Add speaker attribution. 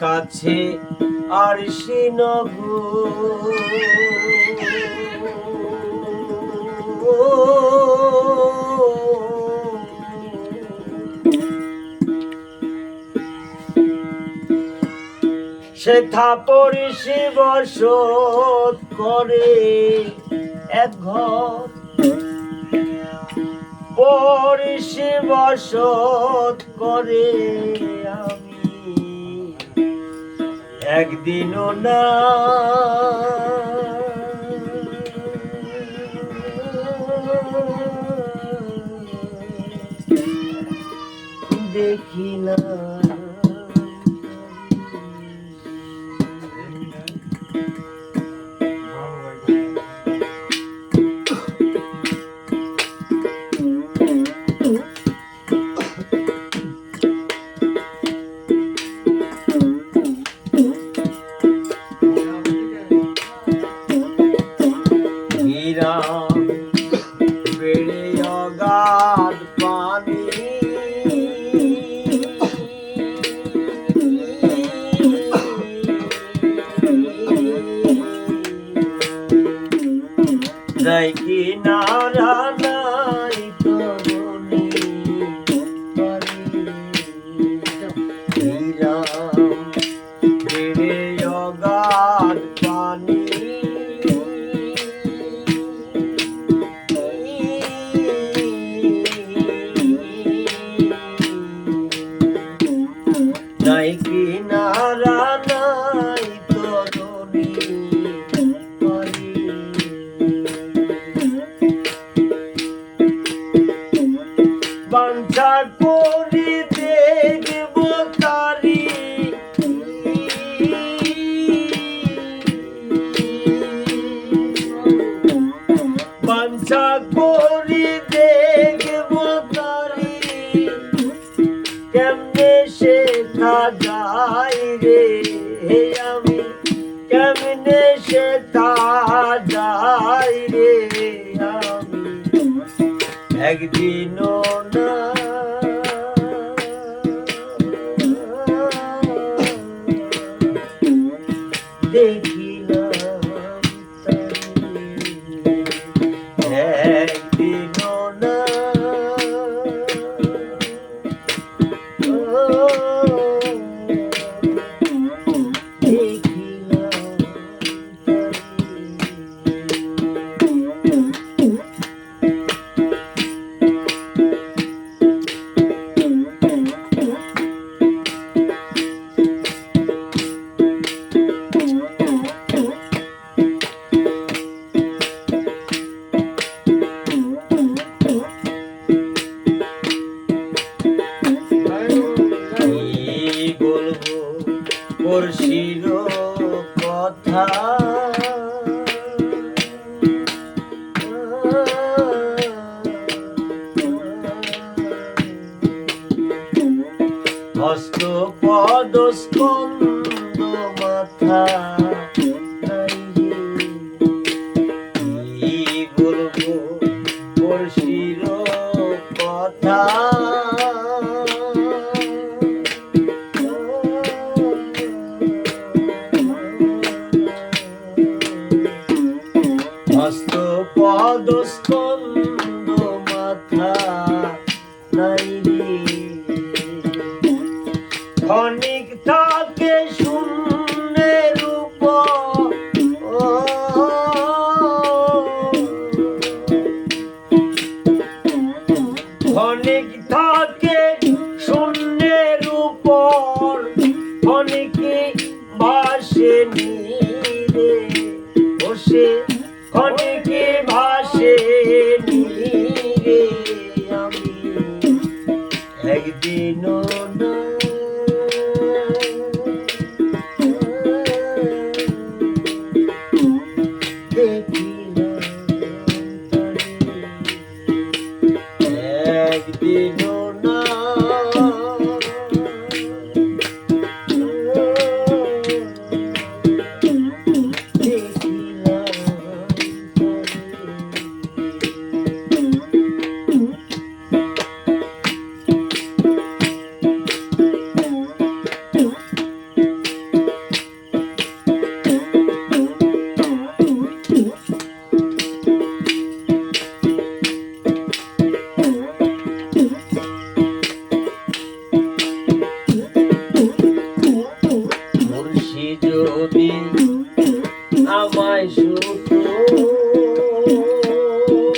Speaker 1: কাছে আর সে থাপরিসি বসত করে এক ঘর। পরিসি বসত করে আমি। একদিনও না। দেখি যাই কি নারা শেখা যায় রে হে আমি কেমনে শেখা যাই রে আমি একদিনও না দেখিলাম পড়শির কথা। হস্ত পদ মাথা। পদ